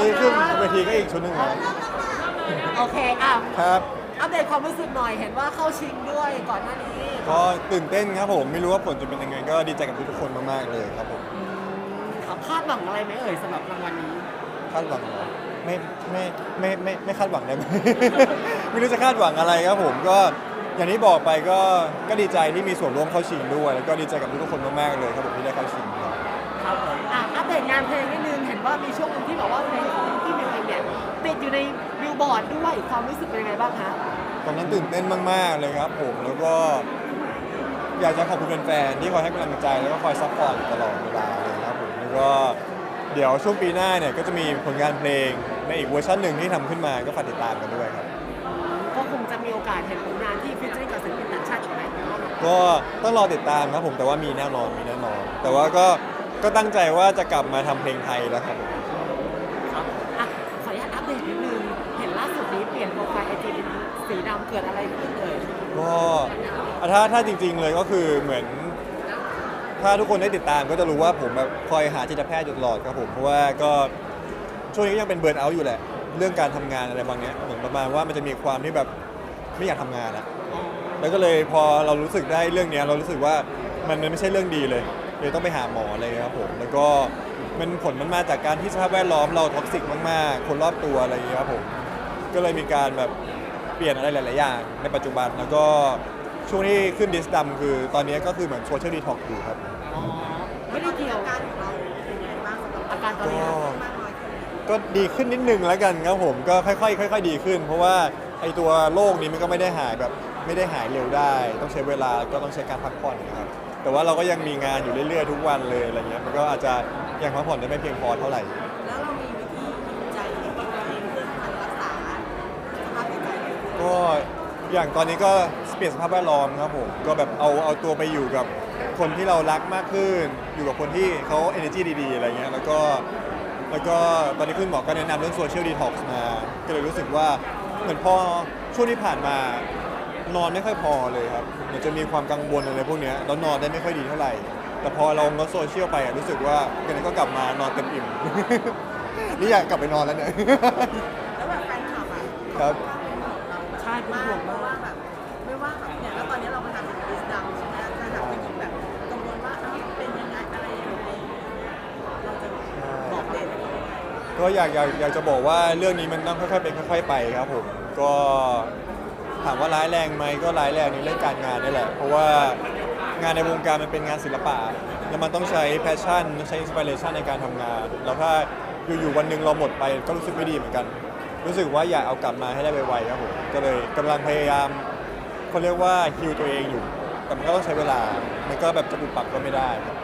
นี่ขึ้นเวทีก็อีกชุดหนึ่งแล้วโอเคอะครับ อัปเดตความรู้สึกหน่อยเห็นว่าเข้าชิงด้วยก่อนหน้านี้ก็ตื่นเต้นครับผมไม่รู้ว่าผลจะเป็นยังไง ก็ดีใจกับทุกๆคนมากๆเลยครับผมอืมครับคาดหวังอะไรไหมเอ่ยสำหรับรางวัลนี้คาดหวังเหรอไม่ไม่ไม่ไม่ไม่คาดหวังได้ไหม ไม่รู้จะคาดหวังอะไรครับผมก็อย่างที่บอกไปก็ก็ดีใจที่มีส่วนร่วมเข้าชิงด้วย แล้วก็ดีใจกับทุกๆคนมากๆเลยครับผมที่ได้เข้าชิงครับครับผมอะอัปเดตงานเพลงนิดนึงเห็น ว่ามีช่วงหนึงที่บอกว่าเพลงของพี่เมย์เนี่ยติดอยู่ในบิลบอร์ดด้วยความรู้สึกเป็นยังไงบ้างคะตอนนั้นตื่นเต้นมาก ๆ เลยครับผมแล้วก็ อยากจะขอบคุณแฟนๆที่คอยให้กำลังใจแล้วก็คอยซัพพอร์ตอยู่ตลอดเวลาเลยครับผมแล้วก็เดี๋ยวช่วงปีหน้าเนี่ยก็จะมีผลงานเพลงในอีกเวอร์ชันหนึ่งที่ทำขึ้นมาก็ฝากติดตามกันด้วยครับ ก็คงจะมีโอกาสเห็นผลงานที่ฟิชเจอร์กับศิลปินต่างชาติอีกไหมก็ต้องรอติดตามครับผมแต่ว่ามีแน่นอนมีแน่นอน แต่ว่าก็ ก็ตั้งใจว่าจะกลับมาทำเพลงไทยแล้วครับผมครับอะขออนุญาตอัปเดตนิดนึง เห็นล่าสุดนี้เปลี่ยนโปรไฟล์ไอจีเป็นสีดำเกิดอะไรขึ้นเอ่ยก็อะถ้าถ้าจริง ๆ เลยก็คือเหมือน ถ้าทุกคนได้ติดตามก็จะรู้ว่าผมแบบคอยหาจิตแพทย์อยู่ตลอดครับผมเพราะว่าก็ช่วงนี้ก็ยังเป็นเบิร์นเอาท์อยู่แหละ เรื่องการทำงานอะไรบางอย่างเหมือนประมาณว่ามันจะมีความที่แบบไม่อยากทำงานอะแล้วก็เลยพอเรารู้สึกได้เรื่องเนี้ยเรารู้สึกว่ามันมันไม่ใช่เรื่องดีเลย เลยต้องไปหาหมออะไรครับผมแล้วก็มันผลมันมาจากการที่สภาพแวดล้อมเราท็อกซิกมากๆ คนรอบตัวอะไรอย่างเงี้ยครับผมก็เลยมีการแบบเปลี่ยนอะไรหลาย ๆ อย่าง ในปัจจุบันแล้วก็ช่วงที่ขึ้นดิสดำคือตอนนี้ก็คือเหมือนโซเชียลดีท็อกอยู่ครับอ๋อไม่ได้เกี่ยวกับการของเราเป็นยังไงบ้างสำหรับอาการตอนก็นี้ก็ดีขึ้นนิดนึงแล้วกันครับผมก็ค่อยๆค่อย ๆ ดีขึ้น เพราะว่าไอตัวโรคนี้มันก็ไม่ได้หายแบบไม่ได้หายเร็วได้ ต้องใช้เวลาก็ต้องใช้การพักผ่อนนะครับ แต่ว่าเราก็ยังมีงานอยู่เรื่อยๆ ทุกวันเลยอะไรเงี้ยมันก็อาจจะยังพักผ่อนได้ไม่เพียงพอเท่าไหร่ แล้วเรามีวิธีดูใจให้ตัวเองเรื่องการรักษาสภาพจิตใจไหมก็อย่างตอนนี้ก็เปลี่ยนสภาพแวดล้อมครับผมก็แบบเอาเอาตัวไปอยู่กับคนที่เรารักมากขึ้น อยู่กับคนที่เขา energy ดีๆ อะไรเงี้ยแล้วก็แล้วก็ตอนนี้คุณหมอก็แนะนำเรื่อง social detox มา ก็เลยรู้สึกว่าเหมือนพอช่วงที่ผ่านมา นอนไม่ค่อยพอเลยครับเหมือนจะมีความกังวลอะไรพวกเนี้ยแล้วนอนได้ไม่ค่อยดีเท่าไหร่ แต่พอเราลดโซเชียลไปอะรู้สึกว่ากันก็กลับมานอนเต็มอิ่ม นี่อยากกลับไปนอนแล้วเนี่ย แล้วแบบแฟนคลับอะครับ ใช่เป็นมากห่วงเพมาราะว่ากแบบไม่ว่าแบบเนี่ยแล้วตอนนี้เรามาทำเป็นดิสดังใช่ไหมแฟนคลับก็ยิ่งแบบกังวลว่าเอ้าเป็นยังไงอะไรยังไงเราจะบอกเด็กยังไงก็อยากอยากอยากจะบอกว่าเรื่องนี้มันต้องค่อยๆเป็นค่อย ๆ ไปครับผม ก็ ถามว่าร้ายแรงไหมก็ร้ายแรงในเรื่องการงานนี่แหละ เพราะว่างานในวงการมันเป็นงานศิลปะ แล้วมันต้องใช้แพชชั่นใช้อินสปิเรชันในการทำงาน แล้วถ้าอยู่ๆวันหนึ่งเราหมดไปก็รู้สึกไม่ดีเหมือนกัน รู้สึกว่าอยากเอากลับมาให้ได้ไวๆครับผมก็เลยกำลังพยายามเขาเรียกว่าฮิวตัวเองอยู่ แต่มันก็ต้องใช้เวลา มันก็แบบจะปุบปับก็ไม่ได้ครับ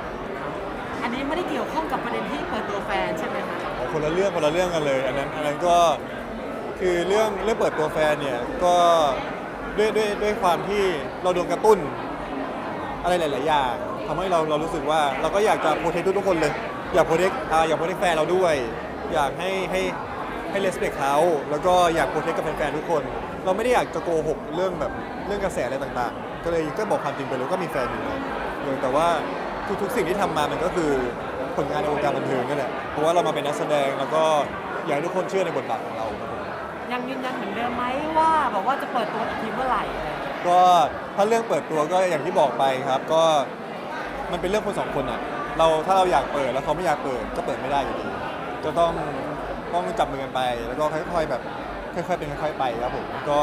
อันนี้ไม่ได้เกี่ยวข้องกับประเด็นที่เปิดตัวแฟนใช่ไหมคะอ๋อคนละเรื่องคนละเรื่องกันเลย อันนั้นอันนั้นก็ คือเรื่องเรื่องเปิดตัวแฟนเนี่ยก็ด้วยด้วยด้วยความที่เราโดนกระตุ้น อะไรหลาย ๆ อย่างทำให้เราเรารู้สึกว่าเราก็อยากจะโปรเทคทุกๆคนเลย อยากโปรเทคอ่าอยากโปรเทคแฟนเราด้วย อยากให้ให้ให้เลสเปคเขาแล้วก็อยากโปรเทคกับแฟนๆทุกคน เราไม่ได้อยากจะโกหกเรื่องแบบเรื่องกระแสอะไรต่างๆ ก็เลยก็บอกความจริงไปเลยก็มีแฟนอยู่นะเออแต่ว่าทุกๆสิ่งที่ทำมามันก็คือผลงานในวงการบันเทิงนั่นแหละเพราะว่าเรามาเป็นนักแสดงแล้วก็อยากให้ทุกคนเชื่อในบทบาทของเราครับผม ยังยืนยันเหมือนเดิมไหมว่าบอกว่าจะเปิดตัวอีกทีเมื่อไหร่อะไรอย่างเงี้ยก็ถ้าเรื่องเปิดตัวก็อย่างที่บอกไปครับ ก็มันเป็นเรื่องคนสองคนอะเราถ้าเราอยากเปิดแล้วเขาไม่อยากเปิดก็เปิดไม่ได้อยู่ดีก็ต้องต้องจับมือกันไป แล้วก็ค่อย ๆแบบค่อย ๆ เป็นค่อยๆไปครับผมก็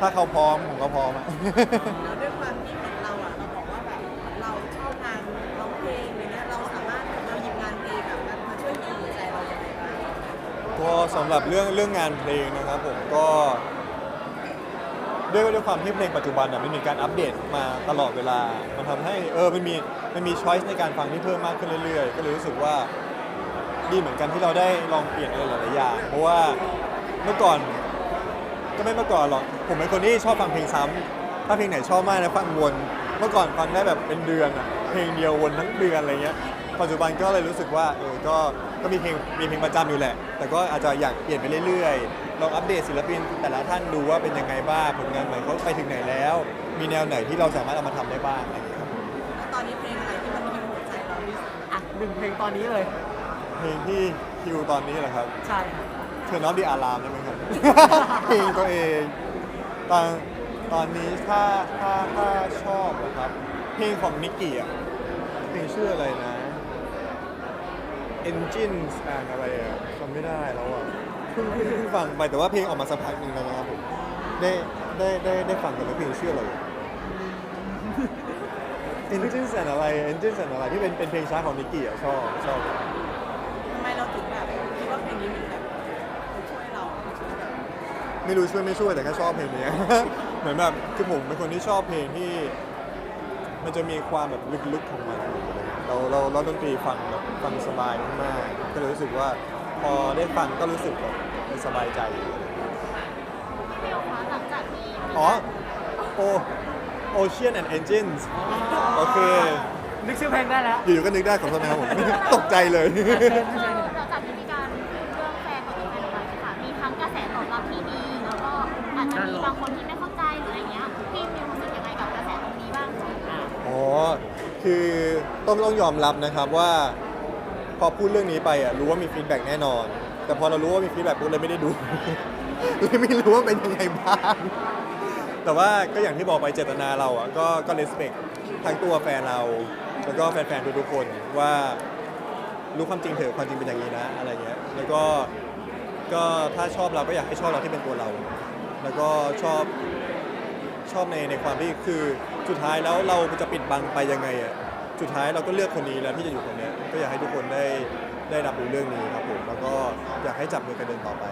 ถ้าเขาพร้อมผมก็พร้อมอะ แล้วด้วยความที่เหมื ก็สำหรับเรื่องเรื่องงานเพลงนะครับผมก็ด้วยด้วยความที่เพลงปัจจุบันอะมันมีการอัปเดตมาตลอดเวลา มันทำให้เออมันมีมันมีช้อยส์ในการฟังที่เพิ่มมากขึ้นเรื่อยๆ ก็เลยรู้สึกว่าดีเหมือนกันที่เราได้ลองเปลี่ยนอะไรหลายๆอย่างเพราะว่าเมื่อก่อนก็ไม่เมื่อก่อนหรอกผมเป็นคนที่ชอบฟังเพลงซ้ำถ้าเพลงไหนชอบมากนะฟังวน เมื่อก่อนฟังได้แบบเป็นเดือนอะเพลงเดียววนทั้งเดือนอะไรเงี้ย ปัจจุบันก็เลยรู้สึกว่าเออก็ก็มีเพลงมีเพลงประจำอยู่แหละ แต่ก็อาจจะอยากเปลี่ยนไปเรื่อยๆลองอัปเดตศิลปินแต่ละท่านดูว่าเป็นยังไงบ้างผลงานใหม่เขาไปถึงไหนแล้ว มีแนวไหนที่เราสามารถเอามาทำได้บ้างอะไรอย่างเงี้ยครับแล้วตอนนี้เพลงอะไรที่มันฮิวหัวใจเราที่สุดอะหนึ่งเพลงตอนนี้เลย เพลงที่ฮิฮิวตอนนี้แหละครับ ใช่ครับเธอน้องดีอารามใช่ไหมครับ เพลงตัวเองตอนตอนนี้ถ้าถ้าถ้าชอบนะครับ เพลงของนิกกี้อะเพลงชื่ออะไรนะ Engines อ่านอะไรอะจำไม่ได้แล้วอะเพิ่งเพิ่งเพิ่งฟังไปแต่ว่าเพลงออกมาสักพักหนึ่งแล้วนะครับผมได้ได้ได้ได้ฟังกันไหมเพลงชื่ออะไร Engines อ่านอะไร Engines อ่านอะไรที่เป็นเป็นเพลงช้าของนิกกี้อะชอบชอบทำไมเราถึงแบบคิดว่าเพลงนี้มันแบบมันช่วยเราช่วยแบบไม่รู้ช่วยไม่ช่วยแต่แค่ชอบเพลงนี้เหมือนแบบคือผมเป็นคนที่ชอบเพลงที่ มันจะมีความแบบลึกๆของมันเราเราเราดนตรีฟังแบบฟังสบายมากๆก็เลยรู้สึกว่าพอได้ฟังก็รู้สึกแบบสบายใจพี่โอคะหลังจากที่อ๋อโอ Ocean and Engines โอเค นึกชื่อเพลงได้แล้วอยู่ๆก็นึกได้ขอโทษนะครับผม ตกใจเลย คือหลังจากที่มีการพูดเรื่องแฟนของแฟนออกไปค่ะมีทั้งกระแสตอบรับที่ดี แล้วก็อาจจะมีบางคนที่ไม่เข้าใจหรืออะไรเงี้ยพี่มีรู้สึกยังไงกับกระแสตรงนี้บ้าง อ๋อ คือต้องต้องยอมรับนะครับว่า พอพูดเรื่องนี้ไปอะรู้ว่ามีฟีดแบ็กแน่นอน แต่พอเรารู้ว่ามีฟีดแบ็กปุ๊บเลยไม่ได้ดู เลยไม่รู้ว่าเป็นยังไงบ้าง แต่ว่าก็อย่างที่บอกไปเจตนาเราอะก็ก็เลสเ c กทั้งตัวแฟนเรา แล้วก็แฟนๆทุกๆคนว่ารู้ความจริงเถอะความจริงเป็นอย่างนี้นะ อะไรเงี้ยแล้วก็ก็ถ้าชอบเราก็อยากให้ชอบเราที่เป็นตัวเรา แล้วก็ชอบ ชอบในในความที่คือสุดท้ายแล้วเราจะปิดบังไปยังไงอะสุดท้ายเราก็เลือกคนนี้แล้วที่จะอยู่ตรงเนี้ยก็อยากให้ทุกคนได้ได้รับรู้เรื่องนี้ครับผมแล้วก็อยากให้จับมือกันเดินต่อไป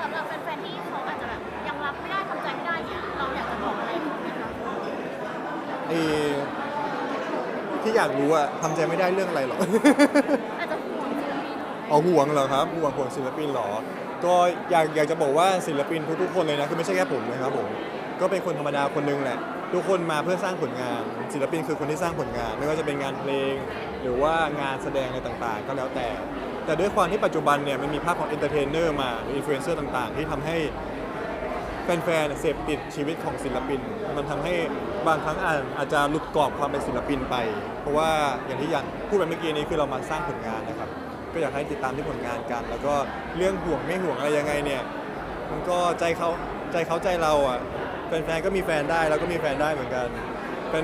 สำหรับแฟนๆที่เขาอาจจะแบบยังรับไม่ได้ทำใจไม่ได้เนี่ยเราอยากจะบอกอะไรเขาไหมคะไอ้ที่อยากรู้อะทำใจไม่ได้เรื่องอะไรหรออ เอาห่วงเหรอครับห่วงห่วงศิลปินเหรอ ก็อยากอยากจะบอกว่าศิลปินทุกๆคนเลยนะคือไม่ใช่แค่ผมนะครับผมก็เป็นคนธรรมดาคนหนึงแหละ ทุกคนมาเพื่อสร้างผลงาน ศิลปินคือคนที่สร้างผลงาน ไม่ว่าจะเป็นงานเพลง หรือว่างานแสดงอะไรต่างๆ ก็แล้วแต่ แต่ด้วยความที่ปัจจุบันเนี่ยมันมีภาพของเอนเตอร์เทนเนอร์มาหรืออินฟลูเอนเซอร์ต่างๆ ที่ทำให้แฟนๆเสพติดชีวิตของศิลปิน มันทำให้บางครั้งอาจอาจจะหลุดกรอบความเป็นศิลปินไป เพราะว่าอย่างที่ยันพูดไปเมื่อกี้นี้คือเรามาสร้างผลงานนะครับ ก็อยากให้ติดตามที่ผลงานกัน แล้วก็เรื่องห่วงไม่ห่วงอะไรยังไงเนี่ย มันก็ใจเขาใจเขาใจเราอะแฟนๆก็มีแฟนได้เราก็มีแฟนได้เหมือนกัน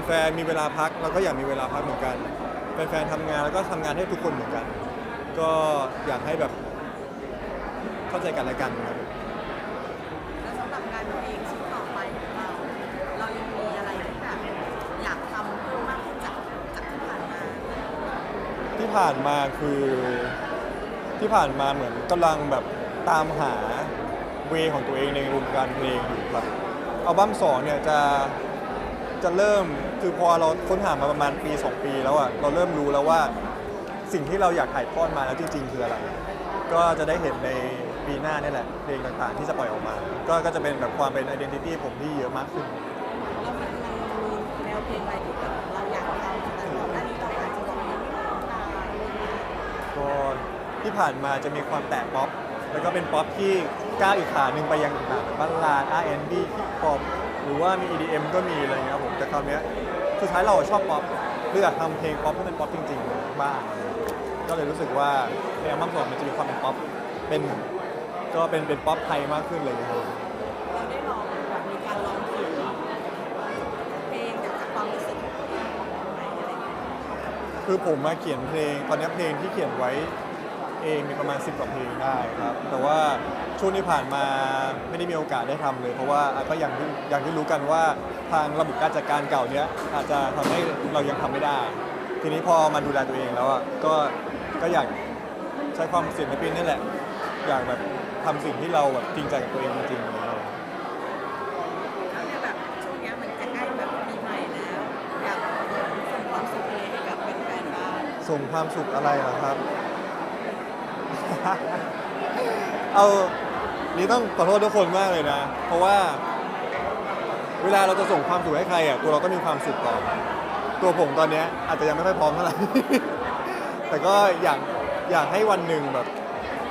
แฟนๆมีเวลาพักเราก็อยากมีเวลาพักเหมือนกันแฟนๆทำงานแล้วก็ทำงานให้ทุกคนเหมือนกัน ก็อยากให้แบบเข้าใจกันและกันครับ แล้วสำหรับการเพลงชิ้นต่อไปของเรา เรายังมีอะไรที่แบบอยากทำเพิ่มมากขึ้นจากจากที่ผ่านมา ที่ ผ่านมาคือที่ผ่านมาเหมือนกำลังแบบตามหาเวของตัวเองในวงการเพลงอยู่ครับอัลบั้มสองเนี่ยจะจะเริ่มคือพอเราค้นหามาประมาณปี 2 ปีแล้วอะเราเริ่มรู้แล้วว่าสิ่งที่เราอยากถ่ายทอดมาแล้วจริงๆคืออะไร ก็จะได้เห็นในปีหน้านี่แหละ เพลงต่างๆที่จะปล่อยออกมา ก็ก็จะเป็นแบบความเป็น identity ผมที่เยอะมากขึ้นแล้วมันมันมีแนวเพลงอะไรที่แบบเราอยากทำแต่ก่อนหน้านี้เราอา ก็ที่ผ่านมาจะมีความแตกป๊อป แล้วก็เป็นป๊อปที่ก้าวอีกขาหนึ่งไปยังต่างๆบัลลาด R&B ฮิปฮอปหรือว่ามี EDM ก็มีอะไรเงี้ยครับผมแต่คราวเนี้ยสุดท้ายเราชอบป๊อปเราอยากทำเพลงป๊อปที่เป็นป๊อปจริงๆบ้างก็เลยรู้สึกว่าในอัลบั้มสองมันจะมีความเป็นป๊อปเป็นก็เป็นเป็นป๊อปไทยมากขึ้นเลยครับ เราได้ลองแบบมีการลองเขียนเพลงจากความรู้สึกของตัวเองไหมอะไรเงี้ย คือผมมาเขียนเพลง ตอนนี้เพลงที่เขียนไว้เองมีประมาณ 10กว่าเพลงได้ครับ แต่ว่าช่วงที่ผ่านมาไม่ได้มีโอกาสได้ทำเลย เพราะว่าอะก็อย่างที่อย่างที่รู้กันว่าทางระบบการจัดการเก่าเนี้ยอาจจะทำให้เรายังทำไม่ได้ ทีนี้พอมาดูแลตัวเองแล้วอะก็ก็อยากใช้ความศิลปินนี่แหละ อยากแบบทำสิ่งที่เราแบบจริงใจกับตัวเองจริงๆ ส่งความสุขอะไรเหรอครับ เอานี่ต้องขอโทษทุกคนมากเลยนะ เพราะว่า เวลาเราจะส่งความสุขให้ใครอะตัวเราก็มีความสุขก่อนตัวผมตอนเนี้ยอาจจะยังไม่ค่อยพร้อมเท่าไหร่ แต่ก็อยากอยากให้วันหนึ่งแบบ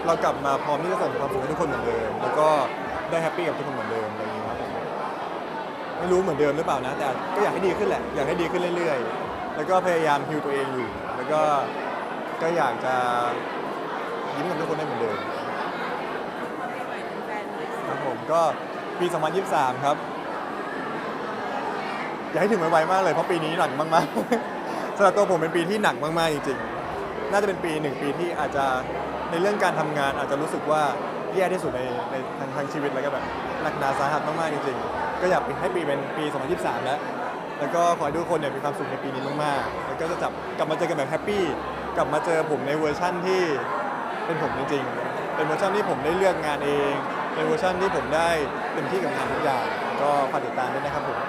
เรากลับมาพร้อมที่จะส่งความสุขให้ทุกคนเหมือนเดิม แล้วก็ได้แฮปปี้กับทุกคนเหมือนเดิมอะไรอย่างเงี้ยครับไม่รู้เหมือนเดิมหรือเปล่านะ แต่ก็อยากให้ดีขึ้นแหละ อยากให้ดีขึ้นเรื่อยๆ แล้วก็พยายามฮิวตัวเองอยู่ แล้วก็ก็อยากจะยิ้มกับทุกคนได้เหมือนเดิมครับผมก็ปี 2023 ครับ อยากให้ถึงไวๆมากเลย เพราะปีนี้หนักมากๆ สำหรับตัวผมเป็นปีที่หนักมากๆ จริงๆ น่าจะเป็นปีหนึ่งปีที่อาจจะในเรื่องการทำงานอาจจะรู้สึกว่าแย่ที่สุดในในทางชีวิตแล้วก็แบบหนักหนาสาหัสมากๆจริงๆ ก็อยากให้ปีเป็นปี 2023 แล้ว แล้วก็ขอให้ทุกคนเนี่ยมีความสุขในปีนี้มากๆ แล้วก็จะจับกลับมาเจอกันแบบแฮปปี้ กลับมาเจอผมในเวอร์ชั่นที่เป็นผมจริงๆ เป็นเวอร์ชันที่ผมได้เลือกงานเอง เป็นเวอร์ชันที่ผมได้เต็มที่กับงานทุกอย่าง ก็ฝากติดตามด้วยนะครับผม